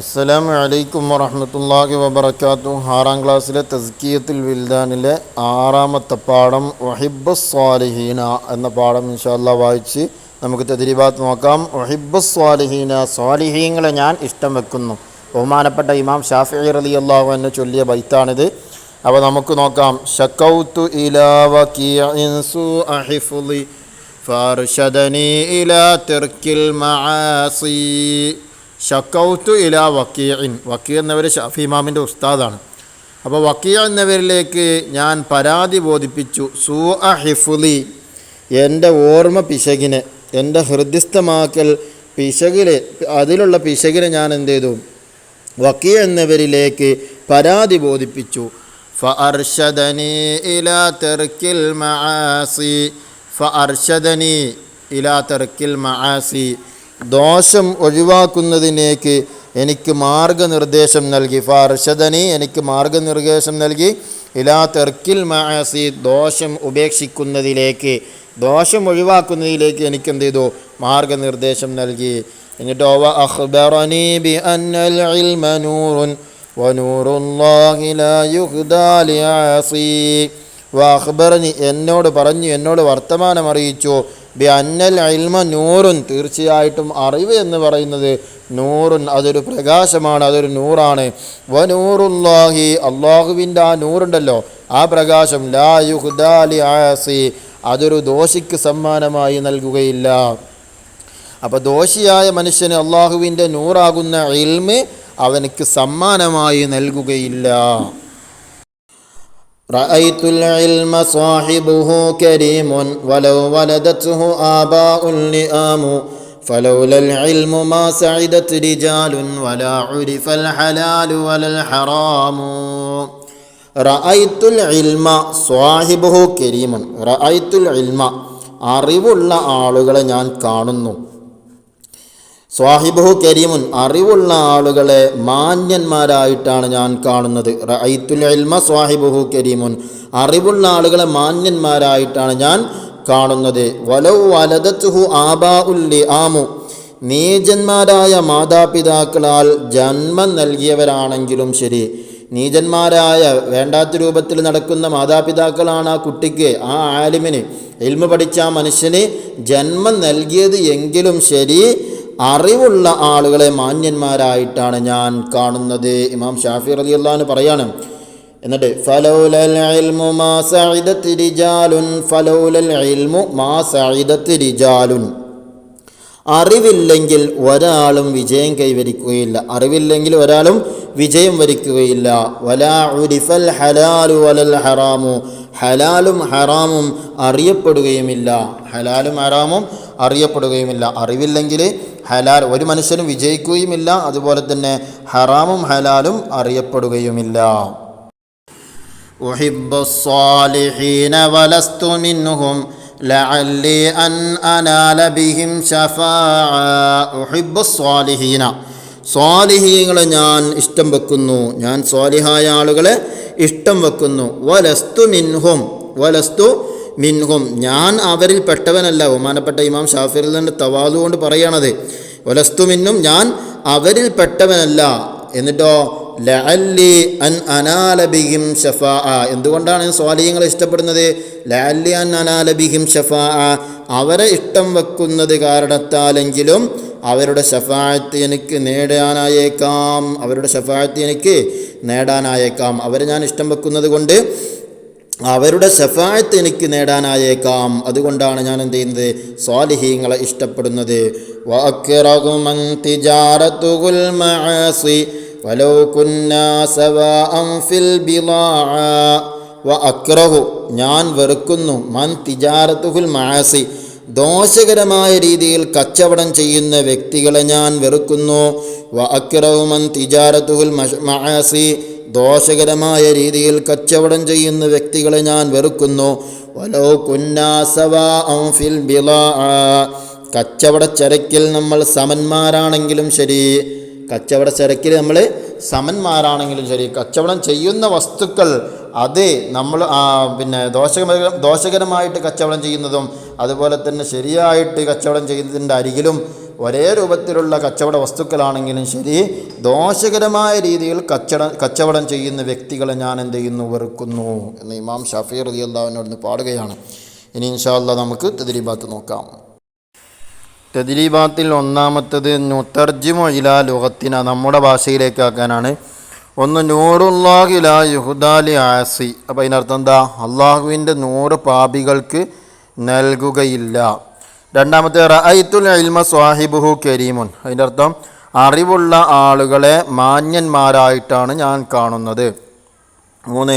അസ്സലാമു വലൈക്കും വറഹ്മത്തുള്ളാഹി വബർക്കാത്തു ആറാം ക്ലാസ്സിലെ തസ്കിയത്തുൽ വിൽദാനിലെ ആറാമത്തെ പാഠം ഒഹിബസ് സ്വാലിഹീന എന്ന പാഠം ഇൻഷാല്ല വായിച്ച് നമുക്ക് തെതിരിബാത്ത് നോക്കാം. ഒഹിബസ് സ്വാലിഹീന സ്വാലിഹീങ്ങളെ ഞാൻ ഇഷ്ടം വെക്കുന്നു. ബഹുമാനപ്പെട്ട ഇമാം ഷാഫി റലി അള്ളാഹു എന്നെ ചൊല്ലിയ ബൈത്താണിത്. അപ്പോൾ നമുക്ക് നോക്കാം. ഷക്കൗത്തു ഇലാവ ഫാർഷദനി ഇലാ തിർക്കിൽ മആസി. ഷക്കൗത്തു ഇല വക്കീഇൻ. വക്കീർ എന്നവർ ഷാഫി ഇമാമിന്റെ ഉസ്താദാണ്. അപ്പോൾ വക്കീർ എന്നവരിലേക്ക് ഞാൻ പരാതി ബോധിപ്പിച്ചു. സൂ അ ഹിഫുലി എന്റെ ഓർമ്മ പിശകിനെ എന്റെ ഹൃദ്യസ്ഥമാക്കൽ പിശകിലെ അതിലുള്ള പിശകിനെ ഞാൻ എന്ത് ചെയ്തു? വക്കീ എന്നവരിലേക്ക് പരാതി ബോധിപ്പിച്ചു. ഫ അർഷദനി ഇല തെർക്കിൽ മആസി. ഫ അർഷദനി ഇല തെർക്കിൽ മആസി. ദോഷം ഒഴിവാക്കുന്നതിനേക്ക് എനിക്ക് മാർഗനിർദ്ദേശം നൽകി. ഫാർഷദനി എനിക്ക് മാർഗനിർദ്ദേശം നൽകി. ഇലാ തെർക്കിൽ മാസി ദോഷം ഉപേക്ഷിക്കുന്നതിലേക്ക് ദോഷം ഒഴിവാക്കുന്നതിലേക്ക് എനിക്ക് എന്ത് ചെയ്തു? മാർഗനിർദ്ദേശം നൽകി. എന്നിട്ടോ അഖ്ബറനി ബി അന്നൽ ഇൽമ നൂറുൻ വനൂറുല്ലാഹി ലാ യുഹ്ദാ എന്നോട് പറഞ്ഞു എന്നോട് വർത്തമാനം അറിയിച്ചു ബി അന്നൽ അൽമ നൂറുൻ തീർച്ചയായിട്ടും അറിവ് എന്ന് പറയുന്നത് നൂറുൻ അതൊരു പ്രകാശമാണ് അതൊരു നൂറാണ്. വ നൂറുല്ലാഹി അള്ളാഹുവിന്റെ ആ നൂറുണ്ടല്ലോ ആ പ്രകാശം ലാ യുഹ്ദാലി ആസി അതൊരു ദോഷിക്ക് സമ്മാനമായി നൽകുകയില്ല. അപ്പോൾ ദോഷിയായ മനുഷ്യന് അള്ളാഹുവിന്റെ നൂറാകുന്ന ഇൽമ് അവനക്ക് സമ്മാനമായി നൽകുകയില്ല. رأيت العلم صاحبه كريم ولو ولدته آباء لئام فلولا العلم ما سعدت رجال ولا عرف الحلال ولا الحرام റഅയ്ത്തുൽ ഇൽമ സ്വാഹിബുഹു കരീമുൻ റഅയ്ത്തുൽ ഇൽമ അറിവുള്ള ആളുകളെ ഞാൻ കാണുന്നു സ്വാഹിബുഹു കരീമുൻ അറിവുള്ള ആളുകളെ മാന്യന്മാരായിട്ടാണ് ഞാൻ കാണുന്നത്. റൈത്തുൽ ഇൽമ സ്വാഹിബുഹു കരീമുൻ അറിവുള്ള ആളുകളെ മാന്യന്മാരായിട്ടാണ് ഞാൻ കാണുന്നത്. വലൗ വലദത്തുഹു ആബാ ഉല്ലി ആമു നീജന്മാരായ മാതാപിതാക്കളാൽ ജന്മം നൽകിയവരാണെങ്കിലും ശരി. നീചന്മാരായ വേണ്ടാത്ത രൂപത്തിൽ നടക്കുന്ന മാതാപിതാക്കളാണ് ആ കുട്ടിക്ക് ആ ആലിമിന്. എൽമ പഠിച്ച ആ മനുഷ്യന് ജന്മം നൽകിയത് എങ്കിലും ശരി. അറിവുള്ള ആളുകളെ മാന്യന്മാരായിട്ടാണ് ഞാൻ കാണുന്നത്. ഇമാം ഷാഫി റലി അള്ളഹാന് പറയാണ്. എന്നിട്ട് ഫലൗലൽ ഇൽമു മാ റിജാലുൻ ഫലൗലൽ ഇൽമു മാ റിജാലുൻ. അറിവില്ലെങ്കിൽ ഒരാളും വിജയം കൈവരിക്കുകയില്ല. അറിവില്ലെങ്കിൽ ഒരാളും വിജയം വരിക്കുകയില്ല. വലാ ഉരിഫൽ ഹലാലു ഹറാമു. ഹലാലും ഹറാമും അറിയപ്പെടുകയുമില്ല. ഹലാലും ഹറാമും അറിയപ്പെടുകയുമില്ല. അറിവില്ലെങ്കിൽ ഹലാൽ ഒരു മനുഷ്യനും വിജയിക്കുകയുമില്ല. അതുപോലെ തന്നെ ഹറാമും ഹലാലും അറിയപ്പെടുകയുമില്ല. മിൻഹും സ്വാലിഹീങ്ങളെ ഞാൻ ഇഷ്ടം വെക്കുന്നു. ഞാൻ സ്വാലിഹായ ആളുകളെ ഇഷ്ടം വെക്കുന്നു. വലസ്തു മിൻഹും വലസ്തു മിൻഹും. ഞാൻ അവരിൽ പെട്ടവനല്ല. ബഹുമാനപ്പെട്ട ഇമാം ഷാഫിറിൽ നിന്ന് തവാതു കൊണ്ട് പറയണത് ഒലസ്തു മിന്നും ഞാൻ അവരിൽ പെട്ടവനല്ല. എന്നിട്ടോ ലഅല്ലി അൻ അനാലബിഹിം ഷഫാ എന്തുകൊണ്ടാണ് സ്വാലിഹ്യങ്ങളെ ഇഷ്ടപ്പെടുന്നത്? ലഅല്ലി അൻ അനാലബിഹിം ഷഫാ അവരെ ഇഷ്ടം വെക്കുന്നത് കാരണത്താലെങ്കിലും അവരുടെ ഷഫായത്ത് എനിക്ക് നേടാനായേക്കാം. അവരുടെ ഷഫായത്ത് എനിക്ക് നേടാനായേക്കാം. അവരെ ഞാൻ ഇഷ്ടം വെക്കുന്നത് കൊണ്ട് അവരുടെ ശഫായത്ത് എനിക്ക് നേടാനായേക്കാം. അതുകൊണ്ടാണ് ഞാൻ എന്ത് ചെയ്യുന്നത്? സ്വാലിഹീങ്ങളെ ഇഷ്ടപ്പെടുന്നത്. അക്രഹു ഞാൻ വെറുക്കുന്നു. മൻ തിജാരത്തുഹുൽ മാസി ദോഷകരമായ രീതിയിൽ കച്ചവടം ചെയ്യുന്ന വ്യക്തികളെ ഞാൻ വെറുക്കുന്നു. വ അക്റഹുമൻ തിജാരത്തുഹുൽ മആസി ദോഷകരമായ രീതിയിൽ കച്ചവടം ചെയ്യുന്ന വ്യക്തികളെ ഞാൻ വെറുക്കുന്നു. വലോ ഫിൽ കച്ചവട ചരക്കിൽ നമ്മൾ സമന്മാരാണെങ്കിലും ശരി. കച്ചവട ചരക്കിൽ നമ്മൾ സമന്മാരാണെങ്കിലും ശരി. കച്ചവടം ചെയ്യുന്ന വസ്തുക്കൾ അത് നമ്മൾ പിന്നെ ദോഷകര ദോഷകരമായിട്ട് കച്ചവടം ചെയ്യുന്നതും അതുപോലെ തന്നെ ശരിയായിട്ട് കച്ചവടം ചെയ്യുന്നതിന്റെ അരികിലും ഒരേ രൂപത്തിലുള്ള കച്ചവട വസ്തുക്കളാണെങ്കിലും ശരി ദോഷകരമായ രീതിയിൽ കച്ചട കച്ചവടം ചെയ്യുന്ന വ്യക്തികളെ ഞാൻ എന്ത് ചെയ്യുന്നു? വെറുക്കുന്നു എന്ന് ഇമാം ഷഫീർ റതി അള്ളാഹുവിനോട് പാടുകയാണ്. ഇനി ഇൻഷാല്ല നമുക്ക് തെതിരിബാത്ത് നോക്കാം. തെതിരിബാത്തിൽ ഒന്നാമത്തത് നുത്തർജിമോ ഇലാ ലുഹത്തിന നമ്മുടെ ഭാഷയിലേക്കാക്കാനാണ്. ഒന്ന് നൂറുല്ലാഹില യുഹുദാലി ആസി. അപ്പോൾ അതിനർത്ഥം എന്താ? അള്ളാഹുവിന്റെ നൂറ് പാപികൾക്ക് നൽകുകയില്ല. രണ്ടാമത്തെ റഅയ്ത്തുൽ ഇൽമ സ്വാഹിബുഹു കരീമുൻ. അതിന്റെ അർത്ഥം അറിവുള്ള ആളുകളെ മാന്യന്മാരായിട്ടാണ് ഞാൻ കാണുന്നത്. മൂന്ന്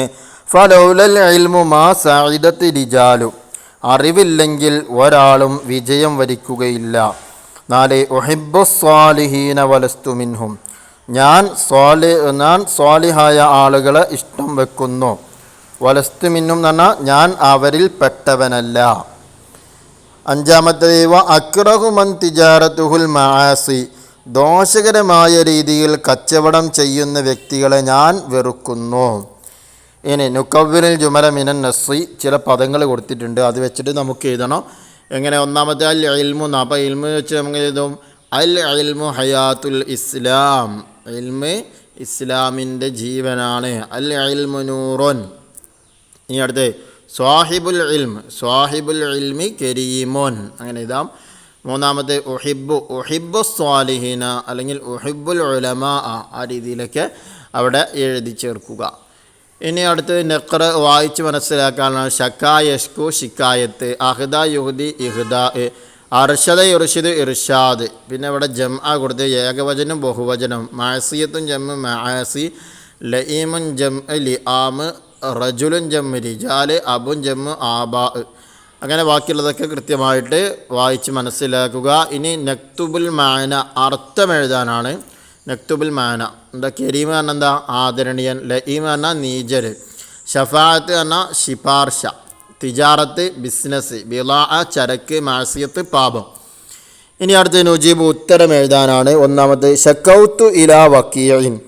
ഫലൗലൽ ഇൽമു മാ സഇദത്ത് റിജാലു അറിവില്ലെങ്കിൽ ഒരാളും വിജയം വരിക്കുകയില്ല. നാല് ഒഹിബു സ്വാലിഹീന വലസ്തു മിൻഹും. ഞാൻ സ്വാലി ഞാൻ സ്വാലിഹായ ആളുകളെ ഇഷ്ടം വെക്കുന്നു. വലസ്തു മിന്നും എന്ന് പറഞ്ഞാൽ ഞാൻ അവരിൽ പെട്ടവനല്ല. അഞ്ചാമത്തെ വ അക്രഹുമൻ തിജാറത്തുഹുൽ മാസി ദോഷകരമായ രീതിയിൽ കച്ചവടം ചെയ്യുന്ന വ്യക്തികളെ ഞാൻ വെറുക്കുന്നു. ഇനി നുക്കവ്വിനിൽ ജുമല മിനൻ നസ്സി ചില പദങ്ങൾ കൊടുത്തിട്ടുണ്ട്. അത് വെച്ചിട്ട് നമുക്ക് എഴുതണം. എങ്ങനെ? ഒന്നാമത്തെ അൽ ഇൽമു. അപ്പം ഇൽമു വെച്ച് നമുക്ക് എഴുതും. അൽ ഇൽമു ഹയാത്തുൽ ഇസ്ലാം. ഇൽമ് ഇസ്ലാമിന്റെ ജീവനാണ്. അൽ ഇൽമു നൂറോൻ. ഇനി അടുത്ത് സ്വാഹിബുൽ ഇൽമ് സ്വാഹിബുൽ ഇൽമി കരീമോൻ. അങ്ങനെ ഇതാം മൂന്നാമത്തെ ഉഹിബു ഉഹിബു സ്വാലിഹീന അല്ലെങ്കിൽ ഉഹിബുൽ ഉലമ ആ രീതിയിലൊക്കെ അവിടെ എഴുതി ചേർക്കുക. ഇനി അടുത്ത് നെക്ര വായിച്ച് മനസ്സിലാക്കാനാണ് ഷക്കായഷ്കു ഷിക്കായത്ത് അഹ്ദ യുഹദി ഇഹ്ദ അർഷദ ഇർഷിദ് ഇർഷാദ്. പിന്നെ ഇവിടെ ജം ആ കൊടുത്ത് ഏകവചനം ബഹുവചനം. മാസിയത്തും ജം മാസി ലഈമുൻ ജം ലി ആമ് റജുലുൻ ജമ്മ് റിജാൽ അബുൻ ജമ്മ് ആബാ. അങ്ങനെ ബാക്കിയുള്ളതൊക്കെ കൃത്യമായിട്ട് വായിച്ച് മനസ്സിലാക്കുക. ഇനി നക്തുബുൽ മാന അർത്ഥം എഴുതാനാണ്. നക്തുബുൽ മാന. എന്താ? കരീമ എന്ന എന്താ? ആദരണീയൻ. ലഹീമ എന്ന നീജർ ഷഫാത്ത് എന്ന ശിപാർശ. തിജാറത്ത് ബിസിനസ്. ബിളാ ചരക്ക് മാസിയത്ത് പാപം. ഇനി അടുത്ത നുജീബ് ഉത്തരം എഴുതാനാണ്. ഒന്നാമത് ഷക്കൗത്തു ഇലാ വക്കീൻ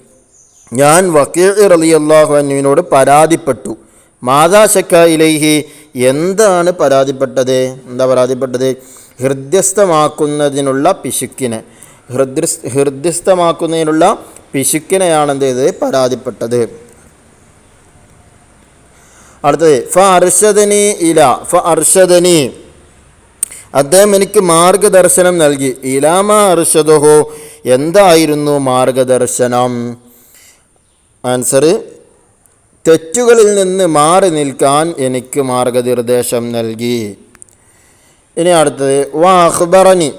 ഞാൻ വക്കീർ റളിയല്ലാഹു അനുവിനോട് പരാതിപ്പെട്ടു. മാതാ ശക്ക ഇലൈഹി എന്താണ് പരാതിപ്പെട്ടത്? എന്താ പരാതിപ്പെട്ടത്? ഹൃദ്യസ്ഥമാക്കുന്നതിനുള്ള പിശുക്കിനെ. ഹൃദ്യസ് ഹൃദ്യസ്ഥമാക്കുന്നതിനുള്ള പിശുക്കിനെയാണ് എന്ത് ചെയ്തത്? പരാതിപ്പെട്ടത്. അടുത്തത് ഫ അർഷദനി ഇല ഫ അർഷദനി. അദ്ദേഹം എനിക്ക് മാർഗദർശനം നൽകി. ഇലാമ അർഷദഹോ എന്തായിരുന്നു മാർഗദർശനം? ആൻസർ തെറ്റുകളിൽ നിന്ന് മാറി നിൽക്കാൻ എനിക്ക് മാർഗനിർദ്ദേശം നൽകി. ഇനി അടുത്തത് വ അഖ്ബറനി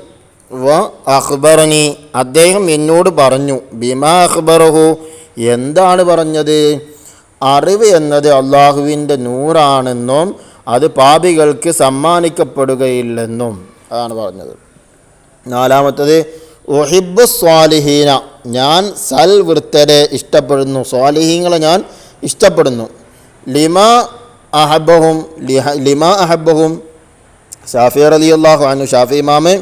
വ അഖ്ബറനി അദ്ദേഹം എന്നോട് പറഞ്ഞു ബിമാ അഖ്ബറഹു എന്താണ് പറഞ്ഞത്? അറിവ് എന്നത് അള്ളാഹുവിന്റെ നൂറാണെന്നും അത് പാപികൾക്ക് സമ്മാനിക്കപ്പെടുകയില്ലെന്നും അതാണ് പറഞ്ഞത്. നാലാമത്തത് ഒഹിബ് സ്വാലിഹീന ഞാൻ സൽ വൃത്തരെ ഇഷ്ടപ്പെടുന്നു. സ്വാലിഹീങ്ങളെ ഞാൻ ഇഷ്ടപ്പെടുന്നു. ലിമ അഹബഹും ലിമ അഹബഹും ഷാഫി റലി അള്ളാഹു അനു ഷാഫി ഇമാമ്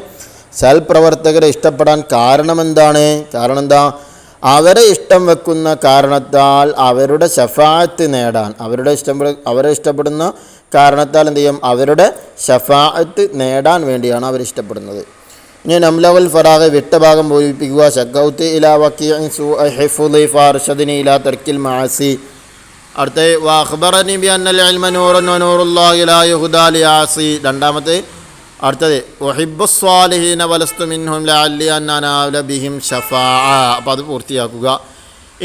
സൽ പ്രവർത്തകരെ ഇഷ്ടപ്പെടാൻ കാരണമെന്താണ്? കാരണം എന്താ അവരെ ഇഷ്ടം വെക്കുന്ന കാരണത്താൽ അവരുടെ ഷഫാത്ത് നേടാൻ അവരുടെ ഇഷ്ടപ്പെട അവരെ ഇഷ്ടപ്പെടുന്ന കാരണത്താൽ എന്ത് ചെയ്യും? അവരുടെ ഷഫാത്ത് നേടാൻ വേണ്ടിയാണ് അവർ ഇഷ്ടപ്പെടുന്നത് അംലവൽ വിട്ട ഭാഗം പൂരിപ്പിക്കുക ഷക്കൗത്ത് ഇലാ വക്കീൻ ഫാർഷദിനി ഇലാ തർക്കിൽ മാസി. അടുത്ത വാഹ്ബറനി ബി അന്നൽ ഇൽമ നൂറുൻ വനൂറുല്ലാഹി ലാ യുഹ്ദാ ലിയാസി രണ്ടാമത്തെ അടുത്തത് ഒഹിബു സ്വാലിഹീന വലസ്തു മിൻഹും ലഅല്ലി അൻ അനാല ബിഹിം ഷഫാഅ അപ്പോൾ അത് പൂർത്തിയാക്കുക.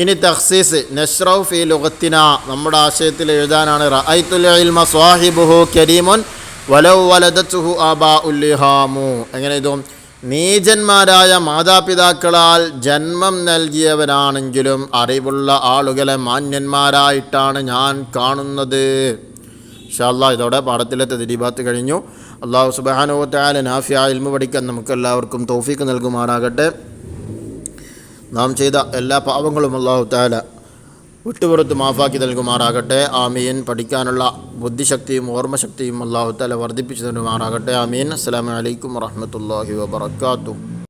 ഇനി തഖ്സീസ് നഷ്റൗ ഫി ലുഗത്തിന. നമ്മുടെ ആശയത്തിൽ എഴുതാനാണ് റഅയ്തുൽ ഇൽമ സ്വാഹിബുഹു കരീമുൻ വലൗ വലദത്തുഹു അബാ ഉല്ലിഹാമു എങ്ങനെ ഇതും നീചന്മാരായ മാതാപിതാക്കളാൽ ജന്മം നൽകിയവരാണെങ്കിലും അറിവുള്ള ആളുകളെ മാന്യന്മാരായിട്ടാണ് ഞാൻ കാണുന്നത്. ഷാല്ല ഇതോടെ പാഠത്തിലത്തെ തെതിരിബാത്ത് കഴിഞ്ഞു. അള്ളാഹു സുബാനുവത്തായ നാഫിയ ഇൽമ പഠിക്കാൻ നമുക്ക് എല്ലാവർക്കും തൗഫീക്ക് നൽകുമാറാകട്ടെ. നാം ചെയ്ത എല്ലാ പാവങ്ങളും അള്ളാഹു താല വിട്ടുപുറത്ത് മാഫാക്കി നൽകുമാറാകട്ടെ. ആമീൻ. പഠിക്കാനുള്ള ബുദ്ധിശക്തിയും ഓർമ്മശക്തിയും അള്ളാഹു താല വർദ്ധിപ്പിച്ചു തരുമാറാകട്ടെ. ആമീൻ. അസ്സാം വലൈക്കും വറഹമത്തല്ലാഹി വബർക്കാത്തു